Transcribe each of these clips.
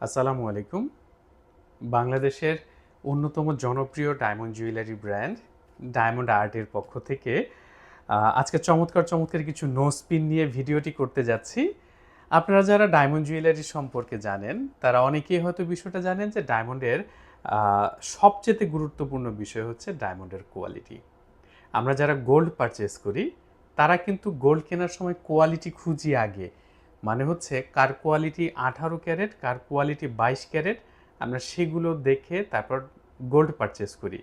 আসসালামু আলাইকুম। বাংলাদেশের অন্যতম জনপ্রিয় ডায়মন্ড জুয়েলারি ব্র্যান্ড ডায়মন্ড আর্টের পক্ষ থেকে আজকে চমৎকার চমৎকার কিছু নো স্পিন নিয়ে ভিডিওটি করতে যাচ্ছি। আপনারা যারা ডায়মন্ড জুয়েলারি সম্পর্কে জানেন, তারা অনেকেই হয়তো বিষয়টা জানেন যে ডায়মন্ডের সবচেয়ে গুরুত্বপূর্ণ বিষয় হচ্ছে ডায়মন্ডের কোয়ালিটি। আমরা যারা গোল্ড পারচেস করি, তারা কিন্তু গোল্ড কেনার সময় কোয়ালিটি খুঁজি আগে। মানে হচ্ছে কার কোয়ালিটি আঠারো ক্যারেট, কার কোয়ালিটি বাইশ ক্যারেট, আমরা সেগুলো দেখে তারপর গোল্ড পারচেস করি।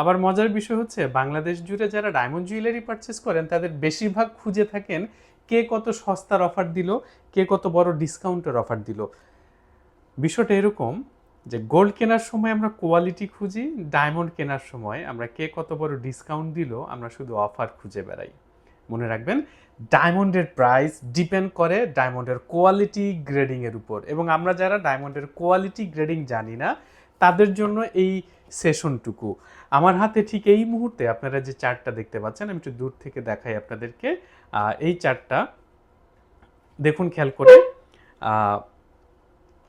আবার মজার বিষয় হচ্ছে বাংলাদেশ জুড়ে যারা ডায়মন্ড জুয়েলারি পারচেস করেন, তাদের বেশিরভাগ খুঁজে থাকেন কে কত সস্তার অফার দিল, কে কত বড় ডিসকাউন্টের অফার দিল। বিষয়টা এরকম যে গোল্ড কেনার সময় আমরা কোয়ালিটি খুঁজি ডায়মন্ড কেনার সময় আমরা কে কত বড় ডিসকাউন্ট দিল, আমরা শুধু অফার খুঁজে বেড়াই। মনে রাখবেন ডায়মন্ডের প্রাইস ডিপেন্ড করে ডায়মন্ডের কোয়ালিটি গ্রেডিংয়ের উপর। এবং আমরা যারা ডায়মন্ডের কোয়ালিটি গ্রেডিং জানি না, তাদের জন্য এই সেশনটুকু আমার হাতে ঠিক এই মুহূর্তে আপনারা যে চার্টটা দেখতে পাচ্ছেন, আমি একটু দূর থেকে দেখাই আপনাদেরকে। এই চার্টটা, দেখুন খেয়াল করে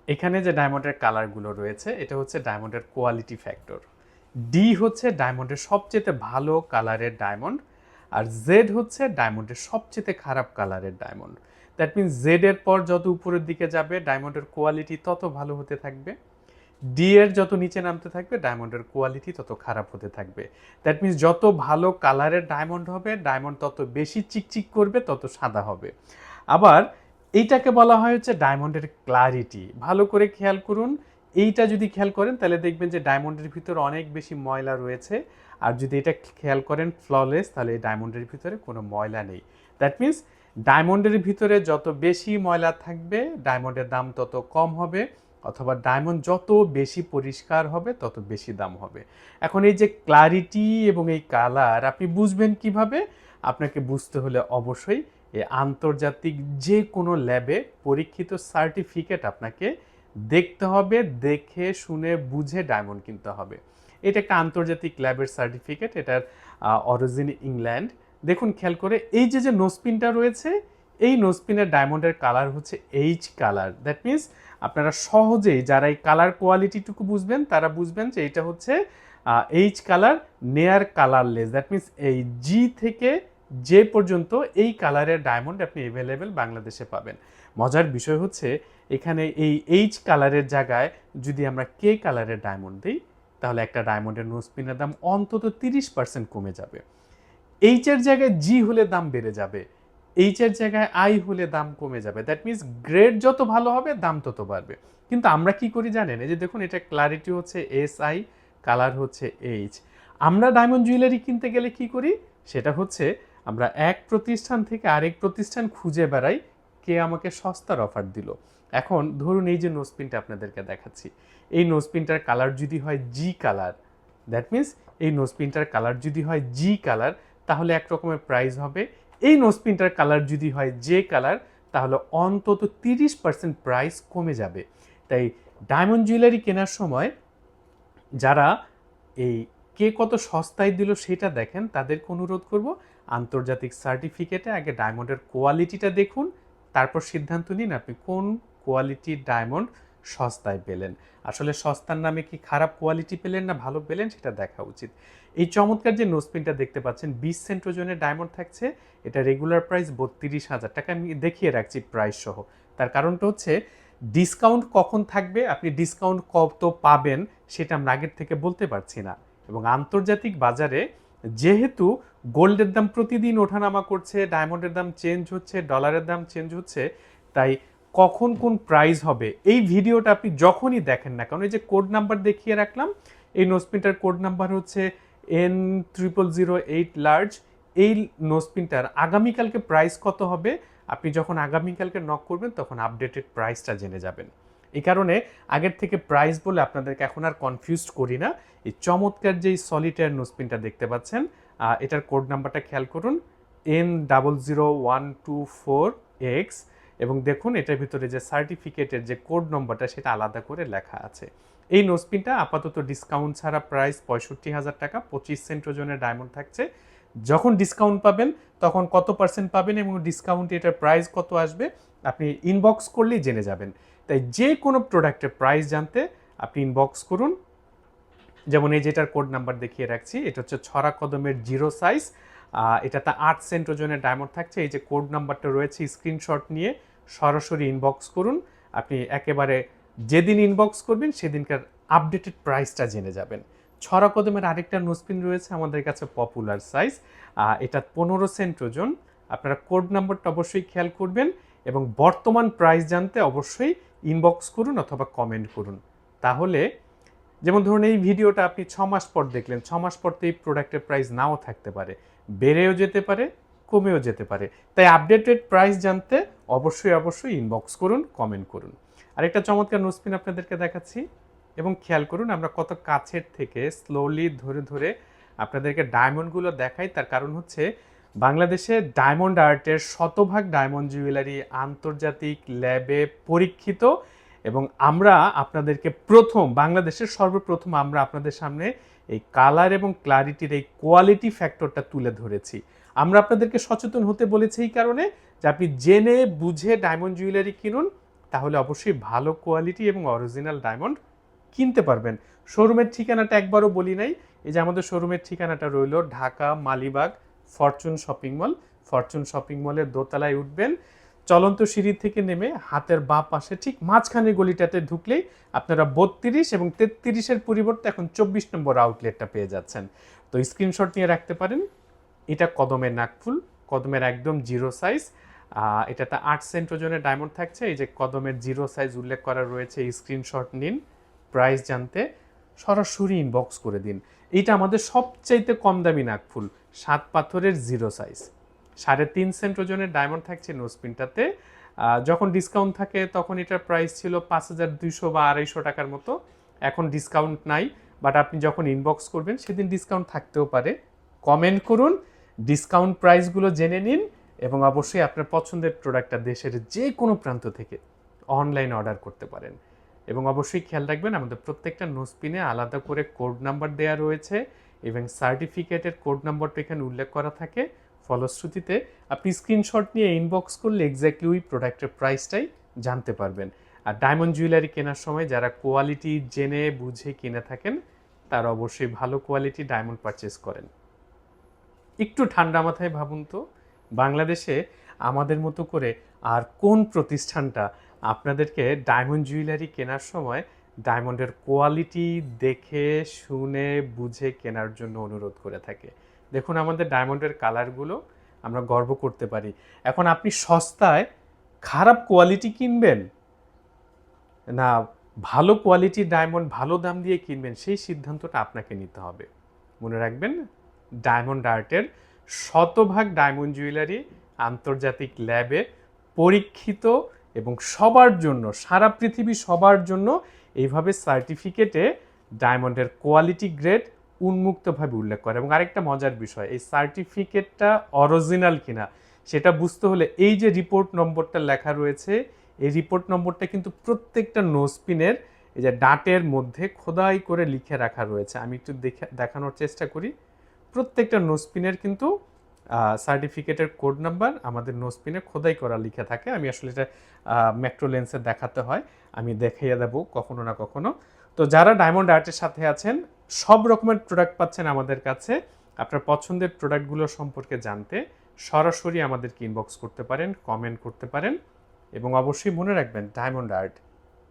এখানে যে ডায়মন্ডের কালারগুলো রয়েছে, এটা হচ্ছে ডায়মন্ডের কোয়ালিটি ফ্যাক্টর ডি হচ্ছে ডায়মন্ডের সবচেয়ে ভালো কালারের ডায়মন্ড আর জেড হচ্ছে ডায়মন্ডের সবচেয়ে খারাপ কালারের ডায়মন্ড। দ্যাট মিনস জেড এর পর যত উপরের দিকে যাবে, ডায়মন্ডের কোয়ালিটি তত ভালো হতে থাকবে। ডি এর যত নিচে নামতে থাকবে, ডায়মন্ডের কোয়ালিটি তত খারাপ হতে থাকবে। দ্যাট মিনস যত ভালো কালারের ডায়মন্ড হবে, ডায়মন্ড তত বেশি চিকচিক করবে, তত সাদা হবে। আবার এইটাকে বলা হয় হচ্ছে ডায়মন্ডের ক্লারিটি ভালো করে খেয়াল করুন। এইটা যদি খেয়াল করেন, তাহলে দেখবেন যে ডায়মন্ডের ভিতরে অনেক বেশি ময়লা রয়েছে। আর যদি এটা খেয়াল করেন ফ্ললেস তাহলে এই ডায়মন্ডের ভিতরে কোনো ময়লা নেই। দ্যাট মিন্স ডায়মন্ডের ভিতরে যত বেশি ময়লা থাকবে ডায়মন্ডের দাম তত কম হবে, অথবা ডায়মন্ড যত বেশি পরিষ্কার হবে, তত বেশি দাম হবে। এখন এই যে ক্লারিটি এবং এই কালার আপনি বুঝবেন কীভাবে? আপনাকে বুঝতে হলে অবশ্যই এই আন্তর্জাতিক যে কোনো ল্যাবে পরীক্ষিত সার্টিফিকেট আপনাকে দেখতে হবে, দেখে, শুনে, বুঝে ডায়মন্ড কিনতে হবে। এটা একটা আন্তর্জাতিক ল্যাবের সার্টিফিকেট এটার অরিজিন ইংল্যান্ড। দেখুন, খেয়াল করে, এই যে যে নোসপিনটা রয়েছে, এই নোসপিনের ডায়মন্ডের কালার হচ্ছে এইচ কালার দ্যাট মিন্স আপনারা সহজেই যারা এই কালার কোয়ালিটিটুকু বুঝবেন, তারা বুঝবেন যে এটা হচ্ছে H colour near colourless that means এই জি থেকে যে পর্যন্ত এই কালারের ডায়মন্ড আপনি অ্যাভেলেবেল বাংলাদেশে পাবেন। মজার বিষয় হচ্ছে, এখানে এই এইচ কালারের জায়গায় যদি আমরা কে কালারের ডায়মন্ড দিই তাহলে একটা ডায়মন্ডের নোসপিনের দাম অন্তত তিরিশ পার্সেন্ট কমে যাবে। এইচের জায়গায় জি হলে দাম বেড়ে যাবে। এইচের জায়গায় আই হলে দাম কমে যাবে। দ্যাট মিন্স গ্রেড যত ভালো হবে, দাম তত বাড়বে। কিন্তু আমরা কি করি জানেন? এই যে দেখুন, এটা ক্লারিটি হচ্ছে এস আই কালার হচ্ছে এইচ আমরা ডায়মন্ড জুয়েলারি কিনতে গেলে কি করি? সেটা হচ্ছে আমরা এক প্রতিষ্ঠান থেকে আরেক প্রতিষ্ঠান খুঁজে বেড়াই কে আমাকে সস্তার অফার দিল। এখন ধরুন এই যে নোসপিনটা আপনাদেরকে দেখাচ্ছি। এই নোসপিনটার কালার যদি হয় জি কালার দ্যাট মিন্স এই নোসপিনটার কালার যদি হয় জি কালার তাহলে এক রকমের প্রাইস হবে। এই নোসপিনটার কালার যদি হয় জে কালার তাহলে অন্তত তিরিশ পার্সেন্ট প্রাইস কমে যাবে। তাই ডায়মন্ড জুয়েলারি কেনার সময় যারা এই কে কত সস্তায় দিল সেটা দেখেন, তাদেরকে অনুরোধ করব, আন্তর্জাতিক সার্টিফিকেটে আগে ডায়মন্ডের কোয়ালিটিটা দেখুন তারপর সিদ্ধান্ত নিন আপনি কোন কোয়ালিটির ডায়মন্ড সস্তায় পেলেন। আসলে সস্তার নামে কি খারাপ কোয়ালিটি পেলেন না ভালো পেলেন সেটা দেখা উচিত। এই চমৎকার যে নোসপিনটা দেখতে পাচ্ছেন, বিশ সেন্ট ওজনের ডায়মন্ড থাকছে, এটা রেগুলার প্রাইস বত্রিশ হাজার টাকা। আমি দেখিয়ে রাখছি প্রাইস সহ। তার কারণটা হচ্ছে ডিসকাউন্ট কখন থাকবে, আপনি ডিসকাউন্ট কত পাবেন, সেটা আমরা আগের থেকে বলতে পারছি না। এবং আন্তর্জাতিক বাজারে যেহেতু গোল্ডের দাম প্রতিদিন ওঠানামা করছে, ডায়মন্ডের দাম চেঞ্জ হচ্ছে, ডলারের দাম চেঞ্জ হচ্ছে, তাই কখন কোন প্রাইস হবে? এই ভিডিওটা আপনি যখনই দেখেন না কারণ এই যে কোড নাম্বার দেখিয়ে রাখলাম, এই নোসপিনটার কোড নাম্বার হচ্ছে N triple zero eight large এই নোসপিনটার আগামীকালকে প্রাইস কত হবে? আপনি যখন আগামীকালকে নক করবেন, তখন আপডেটেড প্রাইসটা জেনে যাবেন। এই কারণে আগের থেকে প্রাইস বলে আপনাদেরকে এখন আর কনফিউজড করি না। এই চমৎকার যেই সলিটার নোসপিনটা দেখতে পাচ্ছেন এটার কোড নাম্বারটা খেয়াল করুন N double zero one two four X এবং দেখুন এটার ভিতরে যে সার্টিফিকেটের যে কোড নম্বরটা সেটা আলাদা করে লেখা আছে। এই নোসপিনটা আপাতত ডিসকাউন্ট ছাড়া প্রাইস পঁয়ষট্টি হাজার টাকা, পঁচিশ সেন্ট ওজনের ডায়মন্ড থাকছে। যখন ডিসকাউন্ট পাবেন, তখন কত পার্সেন্ট পাবেন এবং ডিসকাউন্ট এটার প্রাইস কত আসবে, আপনি ইনবক্স করলেই জেনে যাবেন। তাই যে কোনো প্রোডাক্টের প্রাইস জানতে আপনি ইনবক্স করুন যেমন এই যেটার কোড নাম্বার দেখিয়ে রাখছি, এটা হচ্ছে ছড়া কদমের জিরো সাইজ এটাতে আট সেন্ট ওজনের ডায়মন্ড থাকছে। এই যে কোড নাম্বারটা রয়েছে স্ক্রিনশট নিয়ে সরাসরি ইনবক্স করুন। আপনি একেবারে যেদিন ইনবক্স করবেন, সেদিনকার আপডেটেড প্রাইসটা জেনে যাবেন। ছড়া কদমের আরেকটা নোসপিন রয়েছে, আমাদের কাছে পপুলার সাইজ এটা পনেরো সেন্ট ওজন আপনারা কোড নাম্বারটা অবশ্যই খেয়াল করবেন এবং বর্তমান প্রাইস জানতে অবশ্যই ইনবক্স করুন অথবা কমেন্ট করুন। তাহলে যেমন ধরুন এই ভিডিওটা আপনি ছ মাস পর দেখলেন, ছ মাস পর তো এই প্রোডাক্টের প্রাইস নাও থাকতে পারে, বেড়েও যেতে পারে, কমেও যেতে পারে। তাই আপডেটেড প্রাইস জানতে অবশ্যই অবশ্যই ইনবক্স করুন কমেন্ট করুন। আরেকটা চমৎকার নোসপিন আপনাদেরকে দেখাচ্ছি এবং খেয়াল করুন আমরা কত কাছের থেকে স্লোলি ধরে ধরে আপনাদেরকে ডায়মন্ডগুলো দেখাই। তার কারণ হচ্ছে বাংলাদেশে ডায়মন্ড আর্টের শতভাগ ডায়মন্ড জুয়েলারি আন্তর্জাতিক ল্যাবে পরীক্ষিত এবং আমরা আপনাদেরকে প্রথম, বাংলাদেশের সর্বপ্রথম আমরা আপনাদের সামনে এই কালার এবং ক্লারিটির এই কোয়ালিটি ফ্যাক্টরটা তুলে ধরেছি। আমরা আপনাদেরকে সচেতন হতে বলেছি এই কারণে যে আপনি জেনে বুঝে ডায়মন্ড জুয়েলারি কিনুন, তাহলে অবশ্যই ভালো কোয়ালিটি এবং অরিজিনাল ডায়মন্ড কিনতে পারবেন। শোরুমের ঠিকানাটা একবারও বলি নাই, এই যে আমাদের শোরুমের ঠিকানাটা রইল Dhaka, Malibagh Fortune shopping mall Fortune shopping মলের দোতলায় উঠবেন। চলন্ত সিঁড়ি থেকে নেমে হাতের বাঁ পাশে ঠিক মাঝখানে গলিটাতে ঢুকলেই আপনারা বত্রিশ এবং তেত্রিশের পরিবর্তে এখন চব্বিশ নম্বর আউটলেটটা পেয়ে যাচ্ছেন। তো স্ক্রিনশট নিয়ে রাখতে পারেন। এটা কদমের নাকফুল, কদমের একদম জিরো সাইজ এটাতে আট সেন্ট ওজনের ডায়মন্ড থাকছে। এই যে কদমের জিরো সাইজ উল্লেখ করা রয়েছে স্ক্রিনশট নিন। প্রাইস জানতে সরাসরি ইনবক্স করে দিন। এইটা আমাদের সবচাইতে কম দামি নাকফুল, সাত পাথরের জিরো সাইজ সাড়ে তিন সেন্ট ওজনের ডায়মন্ড থাকছে নোসপিনটাতে যখন ডিসকাউন্ট থাকে তখন এটার প্রাইস ছিল পাঁচ হাজার দুইশো বা আড়াইশো টাকার মতো। এখন ডিসকাউন্ট নাই, বাট আপনি যখন ইনবক্স করবেন সেদিন ডিসকাউন্ট থাকতেও পারে। কমেন্ট করুন, ডিসকাউন্ট প্রাইসগুলো জেনে নিন এবং অবশ্যই আপনার পছন্দের প্রোডাক্টটা দেশের যে কোনো প্রান্ত থেকে অনলাইন অর্ডার করতে পারেন। এবং অবশ্যই খেয়াল রাখবেন, আমাদের প্রত্যেকটা নোসপিনে আলাদা করে কোড নাম্বার দেওয়া রয়েছে এবং সার্টিফিকেটের কোড নাম্বারটা এখানে উল্লেখ করা থাকে। ফলশ্রুতিতে আপনি স্ক্রিনশট নিয়ে ইনবক্স করলে এক্স্যাক্টলি ওই প্রোডাক্টের প্রাইসটাই জানতে পারবেন। আর ডায়মন্ড জুয়েলারি কেনার সময় যারা কোয়ালিটি জেনে, বুঝে কিনে থাকেন, তারা অবশ্যই ভালো কোয়ালিটি ডায়মন্ড পারচেস করেন। একটু ঠান্ডা মাথায় ভাবুন তো, বাংলাদেশে আমাদের মতো করে আর কোন প্রতিষ্ঠানটা আপনাদেরকে ডায়মন্ড জুয়েলারি কেনার সময় ডায়মন্ডের কোয়ালিটি দেখে, শুনে, বুঝে কেনার জন্য অনুরোধ করে থাকে? দেখুন আমাদের ডায়মন্ডের কালারগুলো আমরা গর্ব করতে পারি। এখন আপনি সস্তায় খারাপ কোয়ালিটি কিনবেন, না ভালো কোয়ালিটির ডায়মন্ড ভালো দাম দিয়ে কিনবেন, সেই সিদ্ধান্তটা আপনাকে নিতে হবে। মনে রাখবেন, ডায়মন্ড আর্টের শতভাগ ডায়মন্ড জুয়েলারি আন্তর্জাতিক ল্যাবে পরীক্ষিত এবং সবার জন্য, সারা পৃথিবী সবার জন্য এইভাবে সার্টিফিকেটে ডায়মন্ডের কোয়ালিটি গ্রেড উন্মুক্তভাবে উল্লেখ করে। এবং আরেকটা মজার বিষয়, এই সার্টিফিকেটটা অরিজিনাল কিনা, সেটা বুঝতে হলে এই যে রিপোর্ট নম্বরটা লেখা রয়েছে, এই রিপোর্ট নম্বরটা কিন্তু প্রত্যেকটা নোসপিনের এই যে ডাটের মধ্যে খোদাই করে লিখে রাখা রয়েছে। আমি একটু দেখে, দেখানোর চেষ্টা করি। প্রত্যেকটা নোসপিনের কিন্তু সার্টিফিকেটের কোড নাম্বার আমাদের নোসপিনে খোদাই করা লিখে থাকে। আমি আসলে এটা মেট্রো লেন্সে দেখাতে হয়। আমি দেখাইয়া দেবো কখনো না কখনো। তো যারা ডায়মন্ড আর্টের সাথে আছেন সব রকমের প্রোডাক্ট পাচ্ছেন আমাদের কাছে। আপনার পছন্দের প্রোডাক্টগুলো সম্পর্কে জানতে সরাসরি আমাদেরকে ইনবক্স করতে পারেন কমেন্ট করতে পারেন এবং অবশ্যই মনে রাখবেন ডায়মন্ড আর্ট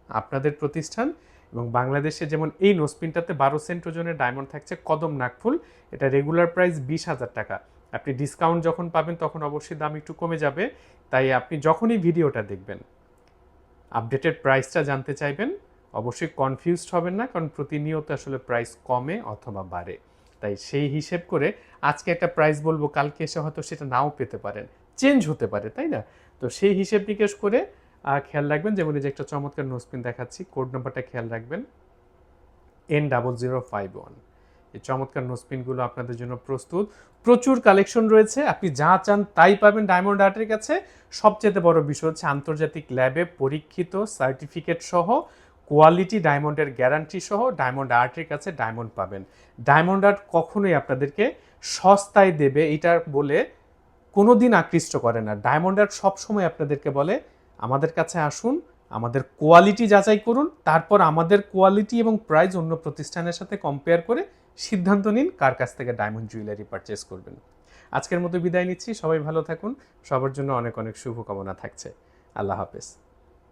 আপনাদের প্রতিষ্ঠান এবং বাংলাদেশে যেমন এই নোসপিনটাতে বারো সেন্ট ওজনের ডায়মন্ড থাকছে কদম নাকফুল এটা রেগুলার প্রাইস বিশ হাজার টাকা। আপনি ডিসকাউন্ট যখন পাবেন তখন অবশ্যই দাম একটু কমে যাবে, তাই আপনি যখনই ভিডিওটা দেখবেন আপডেটেড প্রাইসটা জানতে চাইবেন অবশ্যই কনফিউজড হবেন না, কারণ প্রতিনিয়ত আসলে প্রাইস কমে অথবা বাড়ে। তাই সেই হিসেব করে আজকে একটা প্রাইস বলব, কালকে এসে হয়তো সেটা নাও পেতে পারেন। চেঞ্জ হতে পারে, তাই না? তো সেই হিসেব নিকেশ করে খেয়াল রাখবেন, যেমন যে একটা চমৎকার নোসপিন দেখাচ্ছি কোড নাম্বারটা খেয়াল রাখবেন। N double zero five one এই চমৎকার নোসপিনগুলো আপনাদের জন্য প্রস্তুত। প্রচুর কালেকশন রয়েছে, আপনি যা চান তাই পাবেন ডায়মন্ড আর্টের কাছে। সবচেয়ে বড় বিষয় হচ্ছে আন্তর্জাতিক ল্যাবে পরীক্ষিত সার্টিফিকেট সহ কোয়ালিটি ডায়মন্ডের গ্যারান্টি সহ ডায়মন্ড আর্টের কাছে ডায়মন্ড পাবেন। ডায়মন্ড আর্ট কখনোই আপনাদেরকে সস্তায় দেবে, এটা বলে কোনো দিন আকৃষ্ট করে না। ডায়মন্ড আর্ট সবসময় আপনাদেরকে বলে, আমাদের কাছে আসুন, আমাদের কোয়ালিটি যাচাই করুন, তারপর আমাদের কোয়ালিটি এবং প্রাইস অন্য প্রতিষ্ঠানের সাথে কম্পেয়ার করে সিদ্ধান্ত নিন কার কাছ থেকে ডায়মন্ড জুয়েলারি পারচেস করবেন। আজকের মতো বিদায় নিচ্ছি, সবাই ভালো থাকুন, সবার জন্য অনেক অনেক শুভকামনা থাকছে। আল্লাহ হাফেজ।